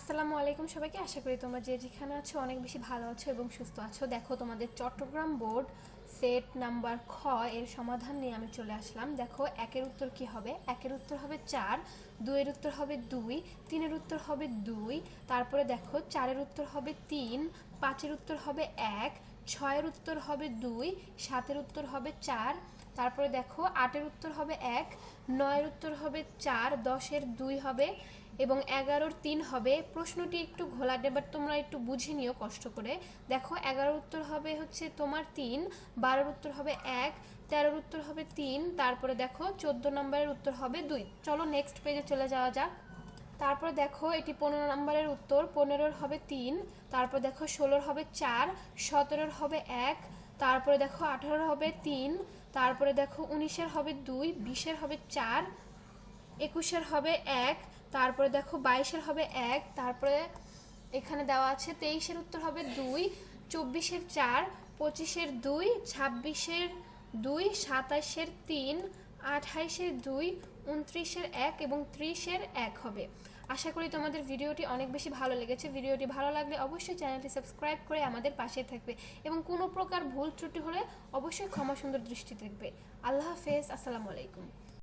আসসালামু আলাইকুম সবাইকে। আশা করি তোমরা যে যেখানে আছো অনেক বেশি ভালো আছো এবং সুস্থ আছো। দেখো, তোমাদের চট্টগ্রাম বোর্ড সেট নাম্বার খ এর সমাধান নিয়ে আমি চলে আসলাম দেখো একের উত্তর কি হবে একের উত্তর হবে চার দুইয়ের উত্তর হবে দুই তিনের উত্তর হবে দুই তারপরে দেখো চারের উত্তর হবে তিন পাঁচের উত্তর হবে এক ছয়ের উত্তর হবে দুই সাতের উত্তর হবে চার তারপরে দেখো আটের উত্তর হবে এক নয়ের উত্তর হবে চার দশের দুই হবে এবং এগারোর তিন হবে প্রশ্নটি একটু ঘোলাটে বাট তোমরা একটু বুঝে নিও কষ্ট করে দেখো এগারোর উত্তর হবে হচ্ছে তোমার তিন বারোর উত্তর হবে এক, তেরোর উত্তর হবে তিন, তারপরে দেখো চোদ্দ নম্বরের উত্তর হবে দুই। চলো নেক্সট পেজে চলে যাওয়া যাক। তারপরে দেখো এটি পনেরো নম্বরের উত্তর, পনেরোর হবে তিন, তারপর দেখো ষোলোর হবে চার, সতেরোর হবে এক, তারপরে দেখো আঠারোর হবে তিন, তারপরে দেখো উনিশের হবে দুই, বিশের হবে চার, একুশের হবে এক, তারপরে দেখো বাইশের হবে এক, তারপরে এখানে দেওয়া আছে তেইশের উত্তর হবে দুই চব্বিশের চার, পঁচিশের দুই, ছাব্বিশের দুই, সাতাশের তিন, আঠাইশের দুই, উনত্রিশের এক এবং ত্রিশের এক হবে। আশা করি তোমাদের ভিডিওটি অনেক বেশি ভালো লেগেছে। ভিডিওটি ভালো লাগলে অবশ্যই চ্যানেলটি সাবস্ক্রাইব করে আমাদের পাশে থাকবে এবং কোনো প্রকার ভুল ত্রুটি হলে অবশ্যই ক্ষমা সুন্দর দৃষ্টি দেখবে। আল্লাহ হাফেজ, আসসালামু আলাইকুম।